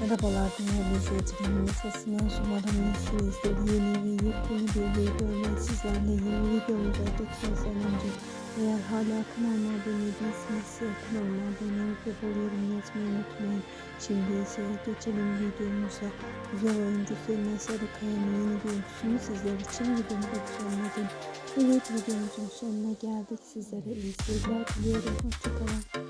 Merhabalar değerli izleyicilerim. Nasılsınız? Umarım iyisinizdir. Yeni ve yepyeni bir videoyla sizlerle yeni videomuza geçmeden önce eğer hala kanalıma abone değilseniz kanalıma abone olup ve bol yorum yazmayı unutmayın. Şimdi ise geçelim videomuza. Güzel oyuncu Selma Sarıkaya'nın yeni görüntüsünü sizler için videomu düzenledim. Evet videomuzun sonuna geldik. Sizlere iyi seyirler diliyorum. Hoşçakalın.